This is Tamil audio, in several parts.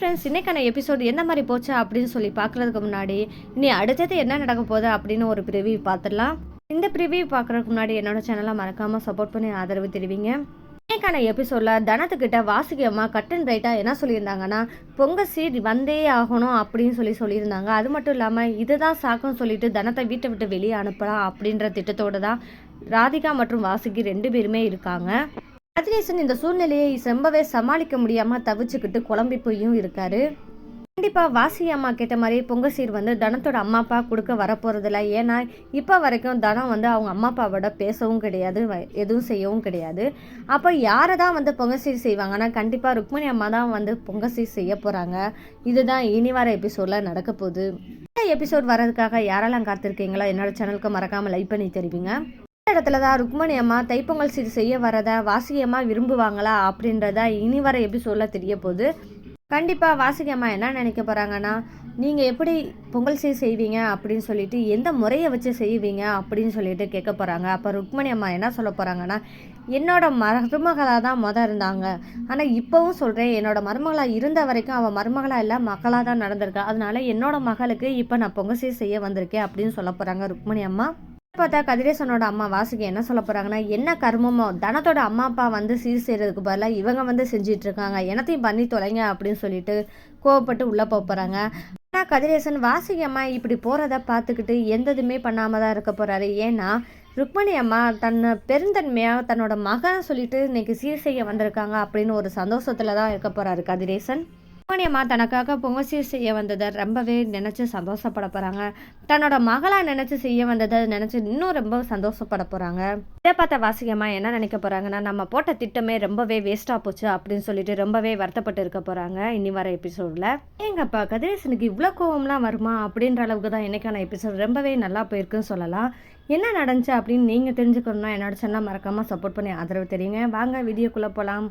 ஃப்ரெண்ட்ஸ் இன்றைக்கான எபிசோடு என்ன மாதிரி போச்சு அப்படின்னு சொல்லி பார்க்குறதுக்கு முன்னாடி இனி அடுத்தது என்ன நடக்க போகுது அப்படின்னு ஒரு ப்ரிவியூ பார்த்துடலாம். இந்த பிரிவியூ பார்க்குறதுக்கு முன்னாடி என்னோட சேனலை மறக்காமல் சப்போர்ட் பண்ணி ஆதரவு தெரிவிங்க. இன்றைக்கான எபிசோடில் தனத்துக்கிட்ட வாசுகி அம்மா கட் அண்ட் ரைட்டாக என்ன சொல்லியிருந்தாங்கன்னா பொங்க சீட் வந்தே ஆகணும் அப்படின்னு சொல்லி சொல்லியிருந்தாங்க. அது மட்டும் இல்லாமல் இதுதான் சாக்குன்னு சொல்லிட்டு தனத்தை வீட்டை விட்டு வெளியே அனுப்பலாம் அப்படின்ற திட்டத்தோடு தான் ராதிகா மற்றும் வாசுகி ரெண்டு பேருமே இருக்காங்க. ரஜினேசன் இந்த சூழ்நிலையை ரொம்பவே சமாளிக்க முடியாமல் தவிச்சுக்கிட்டு குழம்பி போயும் இருக்காரு. கண்டிப்பாக வாசி அம்மா கேட்ட மாதிரி பொங்கசீர் வந்து தனத்தோட அம்மா அப்பா கொடுக்க வரப்போகிறதில்ல ஏன்னா இப்போ வரைக்கும் தனம் வந்து அவங்க அம்மா அப்பாவோட பேசவும் கிடையாது வ- எதுவும் செய்யவும் கிடையாது. அப்போ யாரை தான் வந்து பொங்கசீர் செய்வாங்கன்னா கண்டிப்பாக ருக்மணி அம்மா தான் வந்து பொங்கசீர் செய்ய போகிறாங்க இதுதான் இனி வர எபிசோடில் நடக்க போகுது. எபிசோட் வரதுக்காக யாரெல்லாம் காத்திருக்கீங்களோ? என்னோட சேனலுக்கு மறக்காமல் லைக் பண்ணி தெரிவிங்க. இடத்துல தான் ருக்மணி அம்மா தைப்பொங்கல் சீர் செய்ய வரதா வாசிகி அம்மா விரும்புவாங்களா அப்படின்றத இனி வர எபிசோடில் தெரிய போகுது? கண்டிப்பாக வாசிகை அம்மா என்ன நினைக்க போகிறாங்கன்னா நீங்கள் எப்படி பொங்கல் சீர் செய்வீங்க? அப்படின்னு சொல்லிட்டு எந்த முறையை வச்சு செய்வீங்க? அப்படின்னு சொல்லிட்டு கேட்க போகிறாங்க அப்போ ருக்மணி அம்மா என்ன சொல்ல போகிறாங்கன்னா என்னோட மருமகளாக தான் மொதல் இருந்தாங்க. ஆனால் இப்போவும் சொல்கிறேன் என்னோட மருமகளாக இருந்த வரைக்கும் அவள் மருமகளாக இல்லை மக்களாக தான் நடந்திருக்கா. அதனால என்னோட மகளுக்கு இப்போ நான் பொங்கல் சீர் செய்ய வந்திருக்கேன் அப்படின்னு சொல்ல போகிறாங்க ருக்மணி அம்மா. பார்த்தா கதிரேசனோட அம்மா வாசுகி என்ன சொல்ல போறாங்கன்னா என்ன கர்மமோ தனத்தோட அம்மா அப்பா வந்து சீர் செய்யறதுக்கு பதிலாக இவங்க வந்து செஞ்சிட்டு இருக்காங்க. எனத்தையும் பண்ணி தொலைங்க அப்படின்னு சொல்லிட்டு கோவப்பட்டு உள்ள போக போறாங்க. ஆனால் கதிரேசன் வாசுகி அம்மா இப்படி போறத பார்த்துக்கிட்டு எந்ததுமே பண்ணாமல் பண்ணாம தான் இருக்க போறாரு. ஏன்னா ருக்மணி அம்மா தன்னை பெருந்தன்மையாக தன்னோட மகன் சொல்லிட்டு இன்னைக்கு சீர் செய்ய வந்திருக்காங்க அப்படின்னு ஒரு சந்தோஷத்துல தான் இருக்க போறாரு கதிரேசன். ருக்மணி தனக்காக பொங்கல் செய்ய வந்ததை ரொம்பவே நினச்சி சந்தோஷப்பட போகிறாங்க தன்னோட மகளாக நினச்சி செய்ய வந்ததை நினச்சி இன்னும் ரொம்ப சந்தோஷப்பட போகிறாங்க இதை பார்த்த வாசிகம்மா என்ன நினைக்க போகிறாங்கன்னா நம்ம போட்ட திட்டமே ரொம்பவே வேஸ்ட்டாக போச்சு அப்படின்னு சொல்லிட்டு ரொம்பவே வருத்தப்பட்டு இருக்க போகிறாங்க இனி வர எபிசோடில் ஏங்கப்பா கதிரேசனுக்கு இவ்வளோ கோவம்லாம் வருமா அப்படின்ற அளவுக்கு தான் என்னைக்கான எபிசோட் ரொம்பவே நல்லா போயிருக்குன்னு சொல்லலாம். என்ன நடந்துச்சு அப்படின்னு நீங்கள் தெரிஞ்சுக்கணும்னா என்னோட சேனல் மறக்காமல் சப்போர்ட் பண்ணி ஆதரவு தெரியுங்க. வாங்க வீடியோக்குள்ளே போகலாம்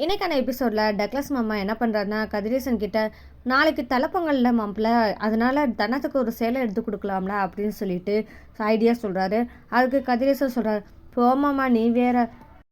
இன்னைக்கான எபிசோடில் டக்ளஸ் மாமா என்ன பண்ணுறாருன்னா கதிரேசன் கிட்ட நாளைக்கு தலைப்பொங்கலில் மாப்பிள்ள அதனால் தனத்துக்கு ஒரு சேலை எடுத்து கொடுக்கலாம்ல அப்படின்னு சொல்லிட்டு ஐடியா சொல்கிறாரு அதுக்கு கதிரேசன் சொல்கிறார் போமாமா நீ வேற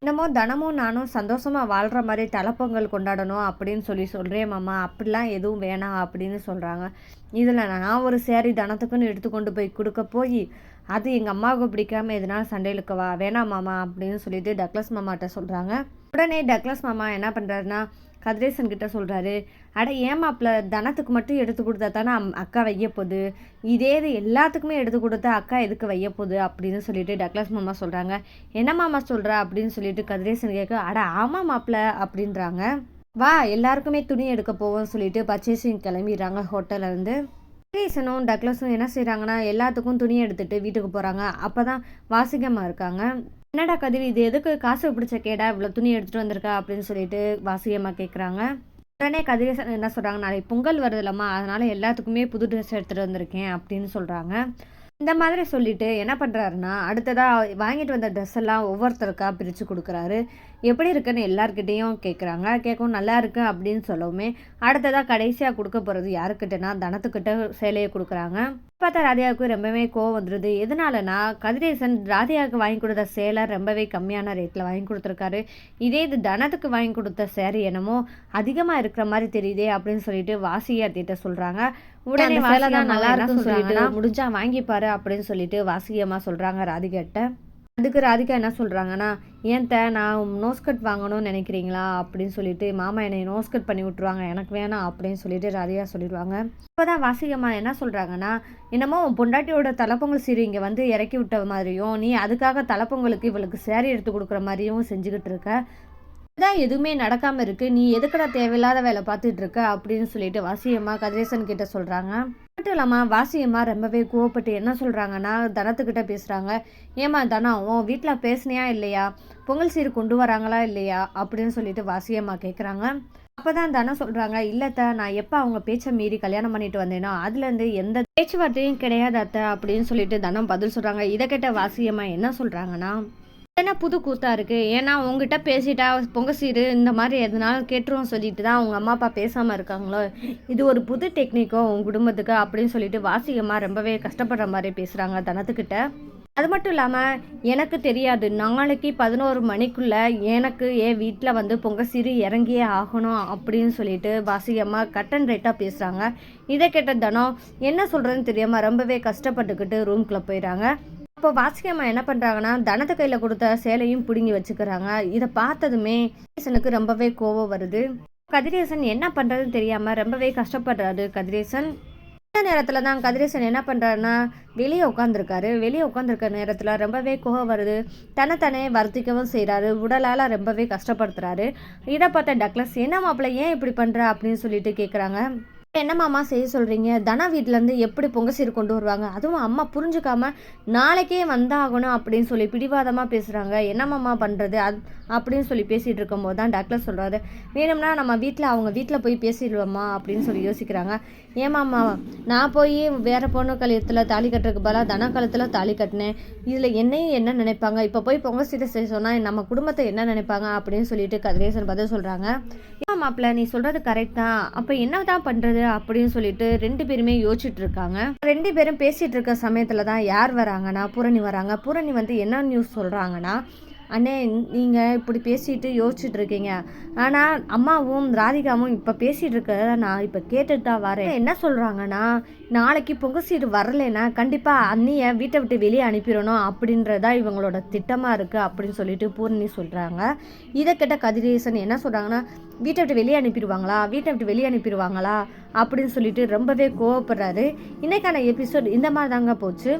என்னமோ தனமும் நானும் சந்தோஷமாக வாழ்கிற மாதிரி தலைப்பொங்கல் கொண்டாடணும் அப்படின்னு சொல்லி சொல்கிறேன் மாமா அப்படிலாம் எதுவும் வேணாம் அப்படின்னு சொல்கிறாங்க இதில் நான் ஒரு சேரீ தனத்துக்குன்னு எடுத்து கொண்டு போய் கொடுக்க போய் அது எங்கள் அம்மாவுக்கு பிடிக்காம எதனால சண்டையிலுக்கவா வேணாம் மாமா அப்படின்னு சொல்லிட்டு டக்ளஸ் மாமாட்ட சொல்கிறாங்க உடனே டக்ளஸ் மாமா என்ன பண்ணுறாருன்னா கதிரேசன் கிட்ட சொல்கிறாரு அட ஏமாப்பில் தனத்துக்கு மட்டும் எடுத்து கொடுத்தா தானே அம்- அக்கா வைய போகுது? இதே இது எல்லாத்துக்குமே எடுத்து கொடுத்தா அக்கா எதுக்கு வைய போகுது? அப்படின்னு சொல்லிட்டு டக்ளஸ் மாமா சொல்கிறாங்க என்ன மாமா சொல்கிற அப்படின்னு சொல்லிட்டு கதிரேசன் கேட்க அட ஆமா மாப்பிள்ள அப்படின்றாங்க. வா எல்லாருக்குமே துணி எடுக்க போவோம்னு சொல்லிட்டு பர்ச்சேசிங் கிளம்பிடுறாங்க ஹோட்டல்ல இருந்து. கதிரேசனும் டக்ளஸும் என்ன செய்கிறாங்கன்னா எல்லாத்துக்கும் துணி எடுத்துகிட்டு வீட்டுக்கு போகிறாங்க அப்போ தான் வாசிகமாக இருக்காங்க. என்னடா கதிர் இது எதுக்கு காசு பிடிச்ச கேடா இவ்வளோ துணி எடுத்துகிட்டு வந்திருக்கா? அப்படின்னு சொல்லிட்டு வாசியமாக கேட்குறாங்க உடனே கதிரேசன் என்ன சொல்கிறாங்க நாளைக்கு பொங்கல் வருதுலம்மா அதனால எல்லாத்துக்குமே புது ட்ரெஸ் எடுத்துகிட்டு வந்திருக்கேன் அப்படின்னு சொல்கிறாங்க இந்த மாதிரி சொல்லிட்டு என்ன பண்ணுறாருன்னா அடுத்ததாக வாங்கிட்டு வந்த ட்ரெஸ் எல்லாம் ஒவ்வொருத்தருக்கா பிரித்து கொடுக்குறாரு. எப்படி இருக்குன்னு எல்லார்கிட்டேயும் கேட்குறாங்க கேட்கவும் நல்லா இருக்கு அப்படின்னு சொல்லவுமே அடுத்ததாக கடைசியாக கொடுக்க போகிறது யாருக்கிட்டனா தனத்துக்கிட்ட சேலையை கொடுக்குறாங்க. பார்த்தா ராதியாவுக்கு ரொம்பவே கோவம் வந்துடுது எதனாலனா கதிரேசன் ராதியாவுக்கு வாங்கி கொடுத்த சேலை ரொம்பவே கம்மியான ரேட்டில் வாங்கி கொடுத்துருக்காரு. இதே இது தனத்துக்கு வாங்கி கொடுத்த சேரீ என்னமோ அதிகமாக இருக்கிற மாதிரி தெரியுதே அப்படின்னு சொல்லிட்டு வாசியா திட்ட சொல்கிறாங்க உடனே சேலை தான் நல்லா இருக்குன்னு சொல்லிட்டு முடிஞ்சா வாங்கிப்பாரு அப்படின்னு சொல்லிட்டு வாசியம்மா சொல்கிறாங்க ராதிகாட்ட. அதுக்கு ராதிகா என்ன சொல்கிறாங்கன்னா ஏன் த நான் நோஸ்கட் வாங்கணும்னு நினைக்கிறீங்களா? அப்படின்னு சொல்லிட்டு மாமா என்னை நோஸ்கட் பண்ணி விட்ருவாங்க எனக்கு வேணாம் அப்படின்னு சொல்லிட்டு ராதிகா சொல்லிடுவாங்க. இப்போதான் வாசிகம்மா என்ன சொல்கிறாங்கன்னா என்னமோ உன் பொண்டாட்டியோட தலைப்பொங்கல் சீரு இங்கே வந்து இறக்கி விட்ட மாதிரியும் நீ அதுக்காக தலைப்பொங்கலுக்கு இவளுக்கு சேரீ எடுத்து கொடுக்குற மாதிரியும் செஞ்சுக்கிட்டு இருக்க. இதான் எதுவுமே நடக்காமல் இருக்குது நீ எதுக்குடா தேவையில்லாத வேலை பார்த்துட்டு இருக்க? அப்படின்னு சொல்லிட்டு வாசியம்மா கதிரேசன் கிட்ட சொல்கிறாங்க மட்டும் இல்லாமல் வாசியம்மா ரொம்பவே கோவப்பட்டு என்ன சொல்கிறாங்கன்னா தனத்துக்கிட்ட பேசுகிறாங்க ஏமா தனம் உன் வீட்டில் பேசுனியா இல்லையா? பொங்கல் சீர் கொண்டு வராங்களா இல்லையா? அப்படின்னு சொல்லிட்டு வாசியம்மா கேட்குறாங்க அப்போ தான் தனம் சொல்கிறாங்க இல்லைத்த நான் எப்போ அவங்க பேச்சை மீறி கல்யாணம் பண்ணிட்டு வந்தேனோ அதுலேருந்து எந்த பேச்சுவார்த்தையும் கிடையாது அத்தை அப்படின்னு சொல்லிட்டு தனம் பதில் சொல்கிறாங்க இதை கேட்ட வாசியம்மா என்ன சொல்கிறாங்கன்னா என்ன புது கூத்தா இருக்கு? ஏன்னா உங்ககிட்ட பேசிட்டா பொங்க சீரு இந்த மாதிரி எதனாலும் கேட்டுருவோம் சொல்லிட்டு தான் அவங்க அம்மா அப்பா பேசாம இருக்காங்களோ? இது ஒரு புது டெக்னிக்கோ உங்க குடும்பத்துக்கு அப்படின்னு சொல்லிட்டு வாசிகமா ரொம்பவே கஷ்டப்படுற மாதிரி பேசுறாங்க தனத்துக்கிட்ட. அது மட்டும் இல்லாமல் எனக்கு தெரியாது. நாளைக்கு பதினோரு மணிக்குள்ளே எனக்கு என் வீட்டில் வந்து பொங்க சீரு இறங்கியே ஆகணும் அப்படின்னு சொல்லிட்டு வாசிகம்மா கட் அண்ட் ரைட்டாக பேசுகிறாங்க இதை கேட்ட தனம் என்ன சொல்கிறதுன்னு தெரியாமல் ரொம்பவே கஷ்டப்பட்டுக்கிட்டு ரூம்குள்ளே போயிடுறாங்க அப்போ வாசிகம்மா என்ன பண்ணுறாங்கன்னா தனத்தை கையில் கொடுத்த சேலையும் பிடுங்கி வச்சுக்கிறாங்க. இதை பார்த்ததுமே கதிரேசனுக்கு ரொம்பவே கோவம் வருது. கதிரேசன் என்ன பண்ணுறதுன்னு தெரியாமல் ரொம்பவே கஷ்டப்படுறாரு கதிரேசன். இந்த நேரத்தில் தான் கதிரேசன் என்ன பண்ணுறாருன்னா வெளியே உட்காந்துருக்காரு வெளியே உட்காந்துருக்க நேரத்தில் ரொம்பவே கோவம் வருது. தன்னைத்தானே வருத்திக்கவும் செய்கிறாரு உடலால் ரொம்பவே கஷ்டப்படுத்துறாரு. இதை பார்த்த டக்ளஸ் என்ன மாப்பிள்ள ஏன் இப்படி பண்ணுற அப்படின்னு சொல்லிட்டு கேட்குறாங்க என்ன மாமா செய்ய சொல்கிறீங்க தனா வீட்டிலேருந்து எப்படி பொங்க சீர் கொண்டு வருவாங்க? அதுவும் அம்மா புரிஞ்சுக்காம நாளைக்கே வந்தாகணும் அப்படின்னு சொல்லி பிடிவாதமாக பேசுகிறாங்க என்ன மாமா பண்ணுறது அது அப்படின்னு சொல்லி பேசிகிட்டு இருக்கும்போது தான் டாக்டர் சொல்கிறாரு வேணும்னா நம்ம வீட்டில் அவங்க வீட்டில் போய் பேசிடுவோம்மா அப்படின்னு சொல்லி யோசிக்கிறாங்க. ஏமாம்மா நான் போய் வேறு பொண்ணு கழுத்தில் தாலி கட்டுறதுக்கு பதிலாக தன கழுத்தில் தாலி கட்டினேன். இதில் என்னையும் என்ன நினைப்பாங்க? இப்போ போய் பொங்க சீட்டை செய்ய சொன்னால் நம்ம குடும்பத்தை என்ன நினைப்பாங்க? அப்படின்னு சொல்லிட்டு கதிரேசன் பதில் சொல்கிறாங்க ஏன் மாப்பிள்ள நீ சொல்கிறது கரெக்ட் தான். அப்போ என்ன தான் பண்ணுறது அப்படின்னு சொல்லிட்டு ரெண்டு பேருமே யோசிச்சுட்டு இருக்காங்க. ரெண்டு பேரும் பேசிகிட்டு இருக்க சமயத்தில் தான் யார் வராங்கன்னா பூரணி வராங்க. பூரணி வந்து என்ன நியூஸ் சொல்கிறாங்கன்னா அண்ணே நீங்கள் இப்படி பேசிட்டு யோசிச்சுட்டு இருக்கீங்க ஆனால் அம்மாவும் ராதிகாவும் இப்போ பேசிகிட்டு இருக்கிறத நான் இப்போ கேட்டுட்டு தான் வரேன். என்ன சொல்கிறாங்கன்னா நாளைக்கு பொங்கல் சீட்டு வரலைன்னா கண்டிப்பாக அண்ணியை வீட்டை விட்டு வெளியே அனுப்பிடணும் அப்படின்றதா இவங்களோட திட்டமாக இருக்குது அப்படின்னு சொல்லிட்டு பூர்ணி சொல்கிறாங்க இதை கேட்ட கதிரேசன் என்ன சொல்கிறாங்கன்னா வீட்டை விட்டு வெளியே அனுப்பிடுவாங்களா? வீட்டை விட்டு வெளியே அனுப்பிடுவாங்களா? அப்படின்னு சொல்லிட்டு ரொம்பவே கோவப்படுறாரு. இன்றைக்கான எபிசோட் இந்த மாதிரி தாங்க போச்சு.